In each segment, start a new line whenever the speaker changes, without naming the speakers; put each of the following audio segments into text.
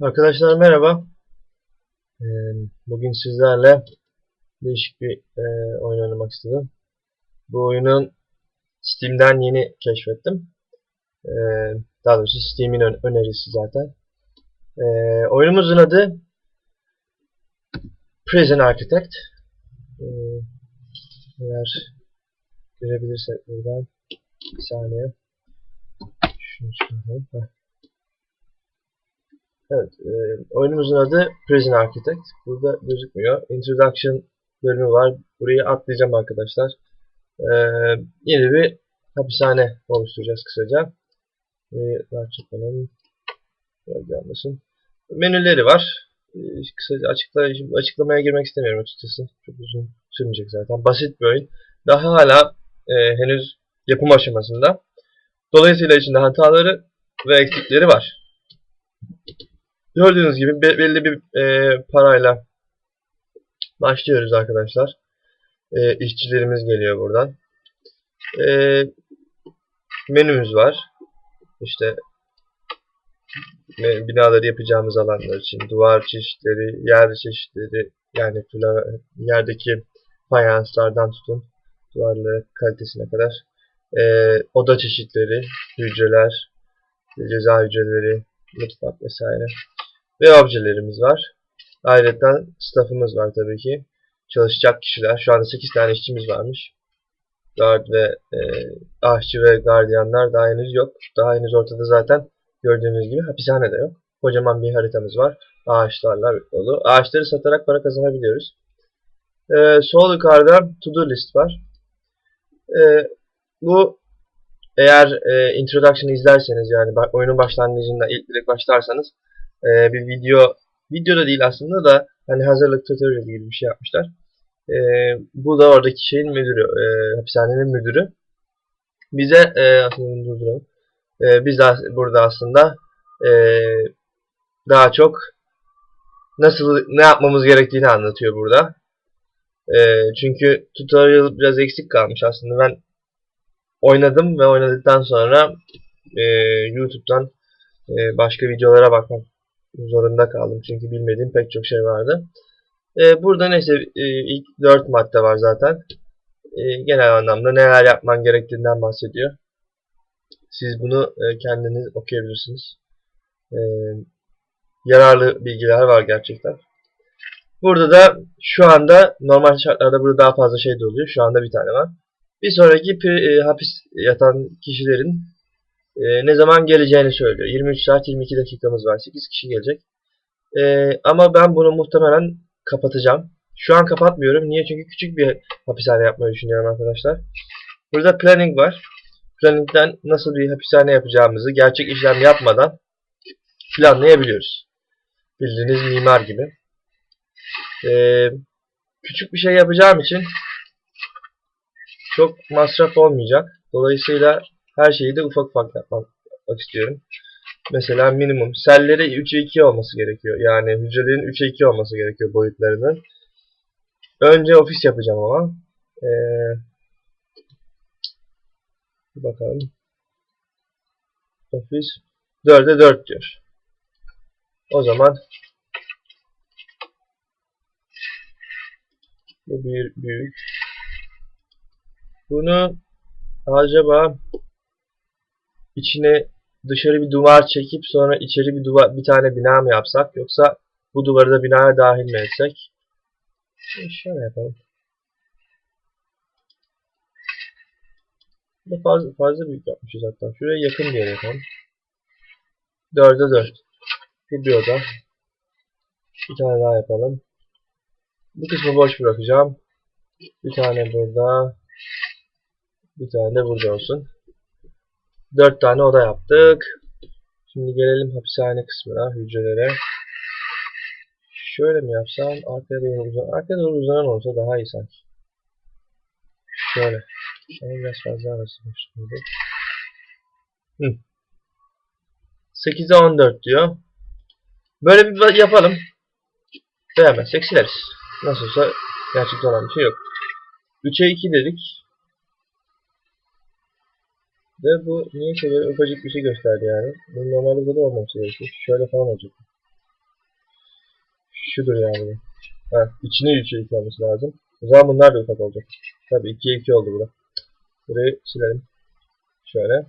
Arkadaşlar merhaba. Ee, Bugün sizlerle değişik bir e, oyun oynamak istedim. Bu oyunun Steam'den yeni keşfettim. Ee, Daha doğrusu Steam'in ön- önerisi zaten. Ee, Oyunumuzun adı Prison Architect. Eğer görebilirsek buradan bir saniye. Şunu çıkartalım. Evet, e, oyunumuzun adı Prison Architect. Burada gözükmüyor. Introduction bölümü var. Burayı atlayacağım arkadaşlar. E, yeni bir hapishane oluşturacağız kısaca. Burayı daha. Böyle anlasın. Menüleri var. E, kısaca açıkla, açıklamaya girmek istemiyorum açıkçası. Çok uzun sürmeyecek zaten. Basit bir oyun. Daha hala e, henüz yapım aşamasında. Dolayısıyla içinde hataları ve eksikleri var. Gördüğünüz gibi be- belli bir e, parayla başlıyoruz arkadaşlar. E, işçilerimiz geliyor buradan. E, menümüz var. İşte binaları yapacağımız alanlar için duvar çeşitleri, yer çeşitleri yani yerdeki fayanslardan tutun duvarları kalitesine kadar e, oda çeşitleri, hücreler, ceza hücreleri, mutfak vesaire ve objelerimiz var. Ayrıca staffımız var tabii ki. Çalışacak kişiler. Şu anda 8 tane işçimiz varmış. Guard ve e, aşçı ve gardiyanlar daha henüz yok. Daha henüz ortada zaten gördüğünüz gibi hapishane de yok. Kocaman bir haritamız var. Ağaçlarla dolu. Ağaçları satarak para kazanabiliyoruz. E, sol yukarıda to do list var. E, bu eğer e, introduction izlerseniz yani oyunun başlangıcında ilk direkt başlarsanız e, bir video video da değil aslında da hani hazırlık tutorial gibi bir şey yapmışlar. E, bu da oradaki şeyin müdürü, e, hapishanenin müdürü. Bize e, aslında durduralım. E, biz burada aslında e, daha çok nasıl ne yapmamız gerektiğini anlatıyor burada. E, çünkü tutorial biraz eksik kalmış aslında. Ben oynadım ve oynadıktan sonra e, YouTube'dan e, başka videolara bakmak zorunda kaldım. Çünkü bilmediğim pek çok şey vardı. E, burada neyse e, ilk 4 madde var zaten. E, genel anlamda neler yapman gerektiğinden bahsediyor. Siz bunu e, kendiniz okuyabilirsiniz. E, yararlı bilgiler var gerçekten. Burada da şu anda normal şartlarda burada daha fazla şey de oluyor. Şu anda bir tane var. Bir sonraki e, hapis yatan kişilerin e, ne zaman geleceğini söylüyor. 23 saat 22 dakikamız var. 8 kişi gelecek. E, ama ben bunu muhtemelen kapatacağım. Şu an kapatmıyorum. Niye? Çünkü küçük bir hapishane yapmayı düşünüyorum arkadaşlar. Burada planning var. Planning'den nasıl bir hapishane yapacağımızı gerçek işlem yapmadan planlayabiliyoruz. Bildiğiniz mimar gibi. E, küçük bir şey yapacağım için çok masraf olmayacak. Dolayısıyla her şeyi de ufak ufak yapmak, istiyorum. Mesela minimum. Selleri 3'e 2 olması gerekiyor. Yani hücrelerin 3'e 2 olması gerekiyor boyutlarının. Önce ofis yapacağım ama. Ee, bakalım. Ofis 4'e 4 diyor. O zaman bu bir büyük. Bunu acaba içine dışarı bir duvar çekip sonra içeri bir duvar bir tane bina mı yapsak yoksa bu duvarı da binaya dahil mi etsek? Şöyle yapalım. Bu fazla, fazla büyük yapmışız hatta. Şuraya yakın bir yere yapalım. 4'e 4. Bu bir oda. Bir tane daha yapalım. Bu kısmı boş bırakacağım. Bir tane burada. Bir tane de burada olsun. 4 tane oda yaptık. Şimdi gelelim hapishane kısmına, hücrelere. Şöyle mi yapsam? Arkaya doğru uzan. Arkaya doğru uzanan olsa daha iyi sanki. Şöyle. Ama biraz fazla arasıymış. Hı. 8'e 14 diyor. Böyle bir yapalım. Beğenmezsek sileriz. Nasılsa gerçekten olan bir şey yok. 3'e 2 dedik. Ve bu niyeyse böyle ufacık bir şey gösterdi yani. Bu normalde burada olmaması gerekiyor. Şöyle falan olacak. Şudur yani. Ha, içine 3'e 2 olması lazım. O zaman bunlar da ufak olacak. Tabii 2'ye 2 oldu burada. Burayı silelim. Şöyle.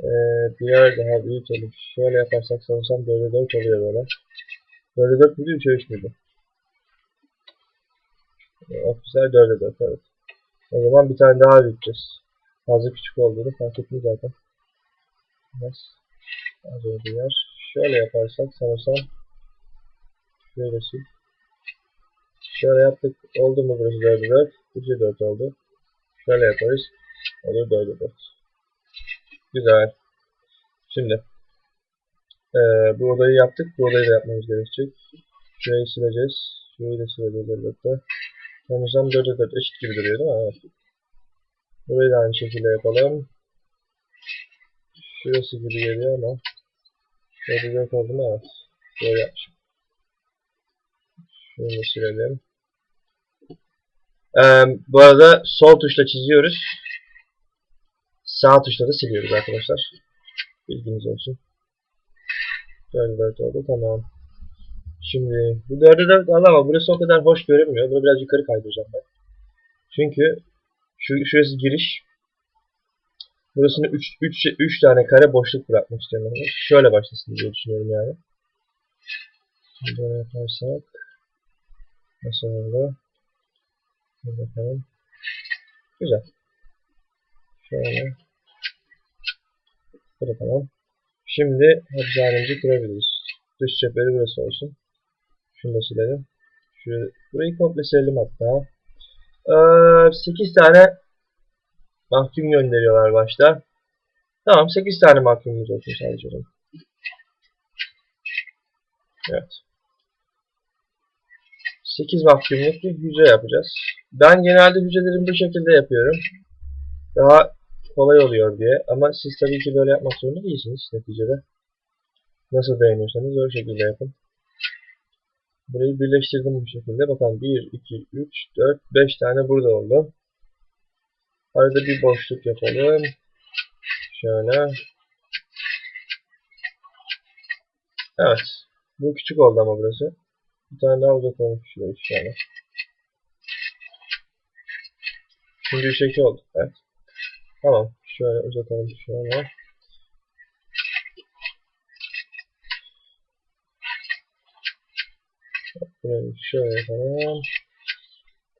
Ee, diğer daha büyütelim. Şöyle yaparsak sanırsam 4'e 4 oluyor böyle. 4'e 4 müydü 3'e 3 müydü? Ee, Ofisler 4'e 4 evet. O zaman bir tane daha büyüteceğiz. Fazla küçük olduğunu fark ettim zaten. Biraz az önce yer. Şöyle yaparsak sanırsam şöyle sil. Şöyle yaptık. Oldu mu burası 4'e 4? 3'e 4 oldu. Şöyle yaparız. Olur 4'e 4. Güzel. Şimdi eee bu odayı yaptık. Bu odayı da yapmamız gerekecek. Şurayı sileceğiz. Şurayı da sileceğiz elbette. Sanırsam 4'e 4 eşit gibi duruyor değil mi? Evet. Burayı da aynı şekilde yapalım. Şurası gibi geliyor ama 4'e 4 oldu mu? Evet. Böyle yapmışım. Şunu silelim. Eee, bu arada sol tuşla çiziyoruz. Sağ tuşla da siliyoruz arkadaşlar. Bilginiz olsun. 4 4 oldu tamam. Şimdi bu 4'e 4 al ama burası o kadar hoş görünmüyor. Bunu biraz yukarı kaydıracağım ben. Çünkü şu, şurası giriş. Burasını 3 3 3 tane kare boşluk bırakmak istiyorum. Şöyle başlasın diye düşünüyorum yani. Böyle yaparsak nasıl oldu? Bakalım. Güzel. Şöyle. Tamam. Şimdi hapishanemizi kurabiliriz. Dış cepheli burası olsun. Şunu da silelim. Şurayı, burayı komple silelim hatta. Ee, 8 tane mahkum gönderiyorlar başta. Tamam 8 tane mahkumumuz olsun sadece. Evet. 8 mahkumluk bir hücre yapacağız. Ben genelde hücrelerimi bu şekilde yapıyorum. Daha kolay oluyor diye. Ama siz tabii ki böyle yapmak zorunda değilsiniz neticede. Nasıl beğeniyorsanız o şekilde yapın. Burayı birleştirdim bu şekilde. Bakalım 1, 2, 3, 4, 5 tane burada oldu. Arada bir boşluk yapalım. Şöyle. Evet. Bu küçük oldu ama burası. Bir tane daha uzatalım şurayı şöyle. Şimdi 3 2 oldu. Evet. Tamam. Şöyle uzatalım şöyle. Burayı şöyle yapalım.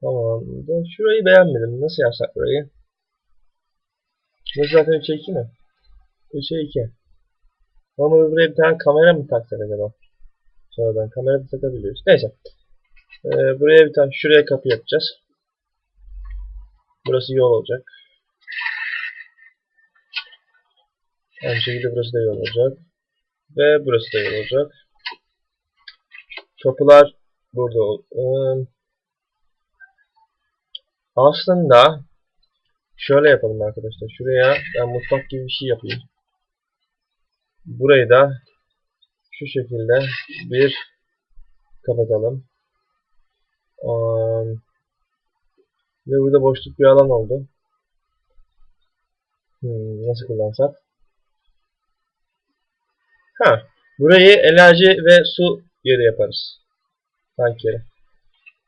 Tamam. Da şurayı beğenmedim. Nasıl yapsak burayı? Bu zaten 3'e 2 mi? 3'e 2. Ama buraya bir tane kamera mı taksak acaba? Sonradan kamera da takabiliyoruz. Neyse. Ee, buraya bir tane şuraya kapı yapacağız. Burası yol olacak. Aynı şekilde burası da yol olacak. Ve burası da yol olacak. Kapılar burada ol. Aslında şöyle yapalım arkadaşlar. Şuraya ben mutfak gibi bir şey yapayım. Burayı da şu şekilde bir kapatalım. Ve burada boşluk bir alan oldu. Hmm, nasıl kullansak? Ha, burayı enerji ve su yeri yaparız. Tank yeri.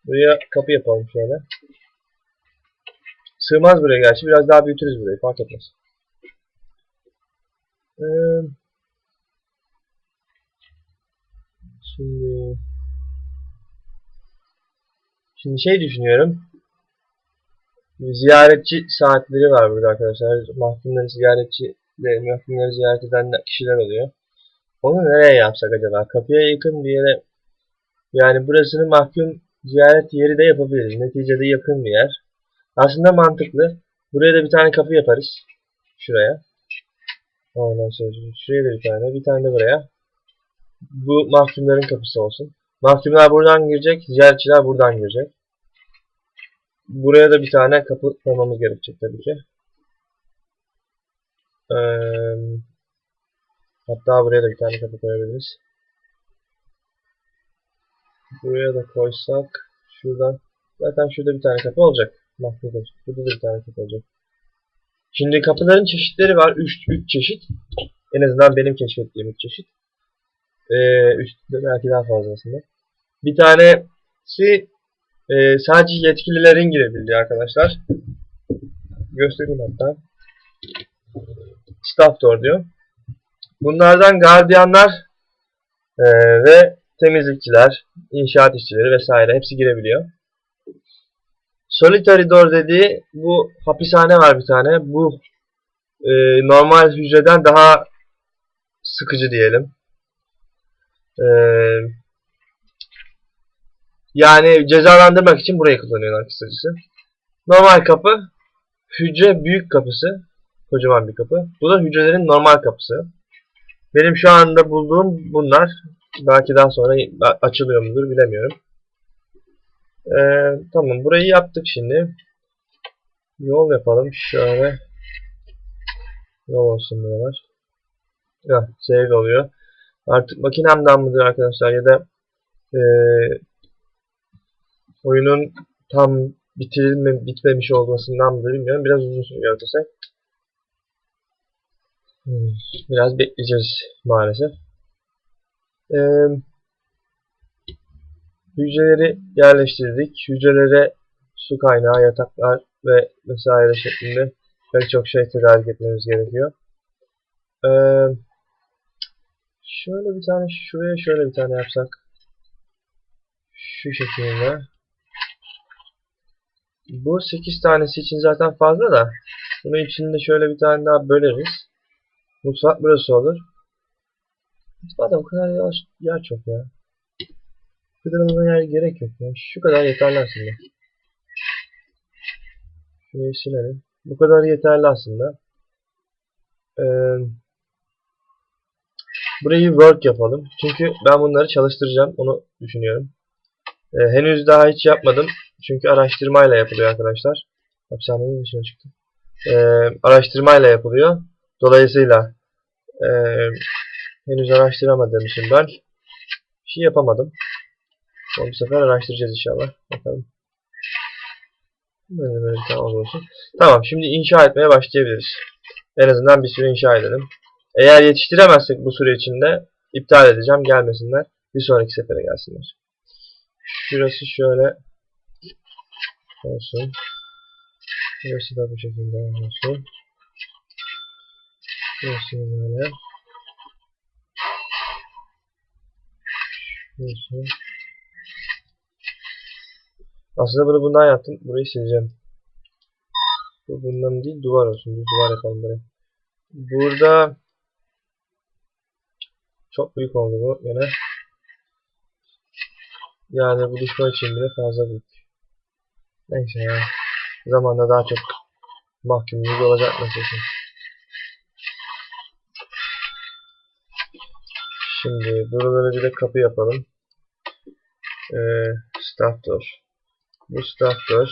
Buraya kapı yapalım şöyle. Sığmaz buraya gerçi. Biraz daha büyütürüz burayı. Fark etmez. Ee, şimdi şimdi şey düşünüyorum. Ziyaretçi saatleri var burada arkadaşlar. Mahkumları ziyaretçi mahkumları ziyaret eden kişiler oluyor. Onu nereye yapsak acaba? Kapıya yakın bir yere yani burasını mahkum ziyaret yeri de yapabiliriz. Neticede yakın bir yer. Aslında mantıklı. Buraya da bir tane kapı yaparız. Şuraya. Ondan sonra şuraya da bir tane. Bir tane de buraya. Bu mahkumların kapısı olsun. Mahkumlar buradan girecek. Ziyaretçiler buradan girecek. Buraya da bir tane kapı koymamız gerekecek tabii ki. Ee, hatta buraya da bir tane kapı koyabiliriz. Buraya da koysak şuradan zaten şurada bir tane kapı olacak. Mahkumlar. Burada da bir tane kapı olacak. Şimdi kapıların çeşitleri var. 3 3 çeşit. En azından benim keşfettiğim 3 çeşit. Ee, üstünde belki daha fazla aslında. Bir tanesi e, sadece yetkililerin girebildiği arkadaşlar. Göstereyim hatta. Staff Door diyor. Bunlardan gardiyanlar e, ve temizlikçiler, inşaat işçileri vesaire hepsi girebiliyor. Solitary Door dediği bu hapishane var bir tane. Bu e, normal hücreden daha sıkıcı diyelim. E, yani cezalandırmak için burayı kullanıyorlar kısacası. Normal kapı, hücre büyük kapısı, kocaman bir kapı. Bu da hücrelerin normal kapısı. Benim şu anda bulduğum bunlar. Belki daha sonra açılıyor mudur bilemiyorum. Ee, tamam burayı yaptık şimdi. Yol yapalım. Şöyle. Yol olsun buralar. Ya save oluyor. Artık makinemden mıdır arkadaşlar ya da e, oyunun tam bitirilme, bitmemiş olmasından mıdır bilmiyorum. Biraz uzun sürüyor arkadaşlar. Hmm, biraz bekleyeceğiz maalesef. Ee, hücreleri yerleştirdik. Hücrelere su kaynağı, yataklar ve vesaire şeklinde pek çok şey tedarik etmemiz gerekiyor. Ee, şöyle bir tane şuraya şöyle bir tane yapsak. Şu şekilde. Bu 8 tanesi için zaten fazla da. Bunun içinde şöyle bir tane daha böleriz. Mutfak burası olur. Mutfakta bu kadar yer, yer çok ya. Bu kadar yer gerek yok ya. Şu kadar yeterli aslında. Şurayı silelim. Bu kadar yeterli aslında. Ee, burayı work yapalım. Çünkü ben bunları çalıştıracağım. Onu düşünüyorum. Ee, henüz daha hiç yapmadım. Çünkü araştırmayla yapılıyor arkadaşlar. Hapishanenin dışına çıktı. Ee, araştırmayla yapılıyor. Dolayısıyla e, henüz araştıramadığım için ben bir şey yapamadım. Bu sefer araştıracağız inşallah. Bakalım. Böyle böyle tane olsun. Tamam şimdi inşa etmeye başlayabiliriz. En azından bir süre inşa edelim. Eğer yetiştiremezsek bu süre içinde iptal edeceğim. Gelmesinler. Bir sonraki sefere gelsinler. Şurası şöyle olsun. Burası da bu şekilde olsun. Burası böyle. Şurası. Aslında bunu bundan yaptım. Burayı sileceğim. Bu bundan değil duvar olsun. Bir duvar yapalım buraya. Burada çok büyük oldu bu yine. Yani bu düşman için bile fazla büyük. Neyse ya. Zamanla daha çok mahkumluğu olacak mesela. Şimdi buralara bir de kapı yapalım. Ee, staff door. Bu staff door.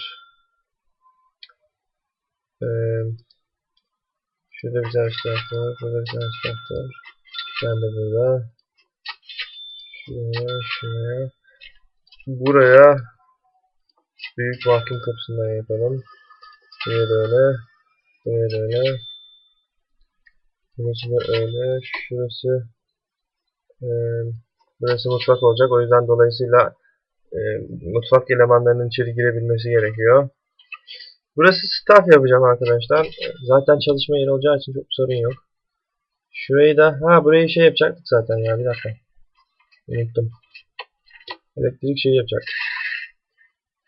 Ee, şurada tane staff door. Burada tane staff door. Ben de burada. Şuraya, şuraya. Buraya büyük vakum kapısından yapalım. Buraya da öyle. Buraya da öyle. Burası da öyle. Şurası e, burası mutfak olacak. O yüzden dolayısıyla e, mutfak elemanlarının içeri girebilmesi gerekiyor. Burası staff yapacağım arkadaşlar. Zaten çalışma yeri olacağı için çok sorun yok. Şurayı da ha burayı şey yapacaktık zaten ya bir dakika. Unuttum. Elektrik şey yapacak.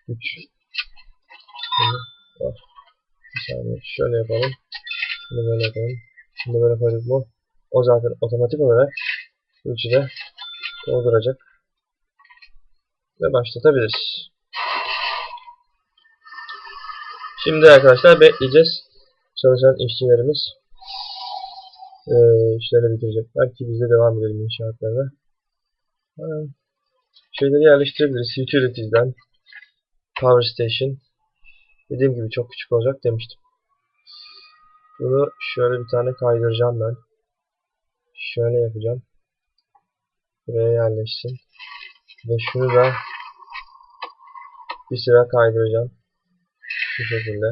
3 Bir saniye şöyle yapalım. Şimdi böyle yapalım. Şimdi böyle koyduk mu? O zaten otomatik olarak bu üçü de dolduracak. Ve başlatabiliriz. Şimdi arkadaşlar bekleyeceğiz. Çalışan işçilerimiz e, işlerini bitirecekler ki biz de devam edelim inşaatlarına. Şeyleri yerleştirebiliriz. Utilities'den Power Station dediğim gibi çok küçük olacak demiştim. Bunu şöyle bir tane kaydıracağım ben. Şöyle yapacağım. Buraya yerleşsin. Ve şunu da bir sıra kaydıracağım. Şu şekilde.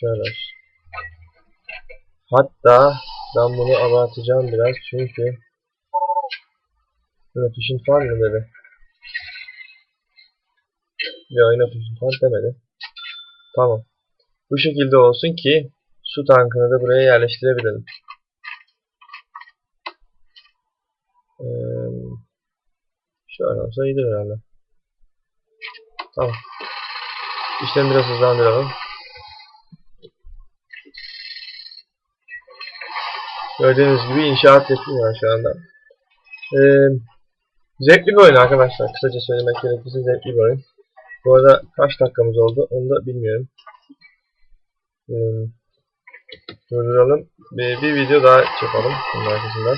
Şöyle. Hatta ben bunu abartacağım biraz çünkü Inefficient falan mı dedi? Ya inefficient falan demedi. Tamam. Bu şekilde olsun ki su tankını da buraya yerleştirebilelim. Şöyle olsa iyidir herhalde. Tamam. İşlemi biraz hızlandıralım. Gördüğünüz gibi inşaat yapıyorlar şu anda. Ee, zevkli bir oyun arkadaşlar. Kısaca söylemek gerekirse zevkli bir oyun. Bu arada kaç dakikamız oldu onu da bilmiyorum. Ee, durduralım. Bir, bir video daha çekelim bunun arkasından.